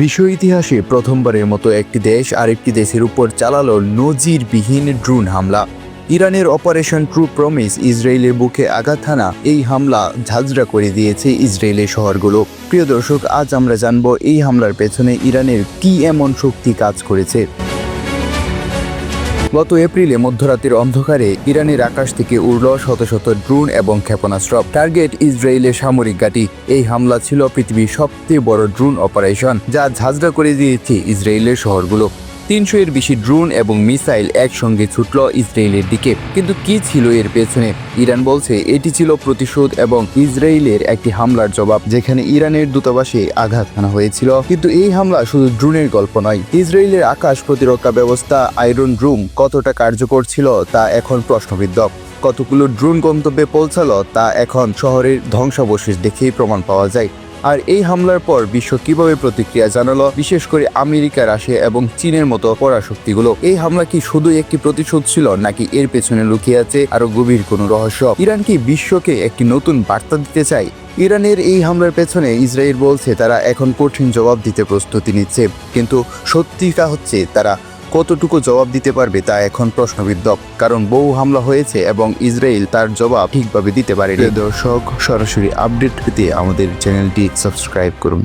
বিশ্ব ইতিহাসে প্রথমবারের মতো একটি দেশ আরেকটি দেশের উপর চালালো নজিরবিহীন ড্রোন হামলা। ইরানের অপারেশন ট্রু প্রমিস ইসরায়েলের বুকে আঘাত হানা এই হামলা ঝাঁঝরা করে দিয়েছে ইসরায়েলের শহরগুলো। প্রিয় দর্শক, আজ আমরা জানব এই হামলার পেছনে ইরানের কি এমন শক্তি কাজ করেছে। গত এপ্রিলে মধ্যরাতের অন্ধকারে ইরানের আকাশ থেকে উড়ল শত শত ড্রোন এবং ক্ষেপণাস্ত্র। টার্গেট ইসরায়েলের সামরিক ঘাঁটি। এই হামলা ছিল পৃথিবীর সবচেয়ে বড় ড্রোন অপারেশন, যা ঝাঁঝরা করে দিয়েছে ইসরায়েলের শহরগুলো। তিনশো এর বেশি ড্রোন এবং মিসাইল একসঙ্গে ছুটল ইসরায়েলের দিকে। কিন্তু কি ছিল এর পেছনে? ইরান বলছে, এটি ছিল প্রতিশোধ এবং ইসরায়েলের একটি হামলার জবাব, যেখানে ইরানের দূতাবাসে আঘাত হানা হয়েছিল। কিন্তু এই হামলা শুধু ড্রোনের গল্প নয়, ইসরায়েলের আকাশ প্রতিরক্ষা ব্যবস্থা আয়রন রুম কতটা কার্যকর ছিল তা এখন প্রশ্নবিদ্ধ। কতগুলো ড্রোন গন্তব্যে পৌঁছালো তা এখন শহরের ধ্বংসাবশেষ দেখেই প্রমাণ পাওয়া যায়। আর এই হামলার পর বিশ্ব কীভাবে প্রতিক্রিয়া জানালো, বিশেষ করে আমেরিকা, রাশিয়া এবং চীনের মতো পরাশক্তিগুলো। এই হামলা কি শুধু একটি প্রতিশোধ ছিল, নাকি এর পেছনে লুকিয়ে আছে আরও গভীর কোনো রহস্য? ইরান কি বিশ্বকে একটি নতুন বার্তা দিতে চায়? ইরানের এই হামলার পেছনে ইসরায়েল বলছে তারা এখন কঠিন জবাব দিতে প্রস্তুতি নিচ্ছে, কিন্তু সত্যিটা হচ্ছে তারা কতটুকু জবাব দিতে পারবে তা এখন প্রশ্নবিদ্ধ। কারণ বহু হামলা হয়েছে এবং ইসরায়েল তার জবাব ঠিকভাবে দিতে পারে দর্শক, সরাসরি আপডেট পেতে আমাদের চ্যানেলটি সাবস্ক্রাইব করুন।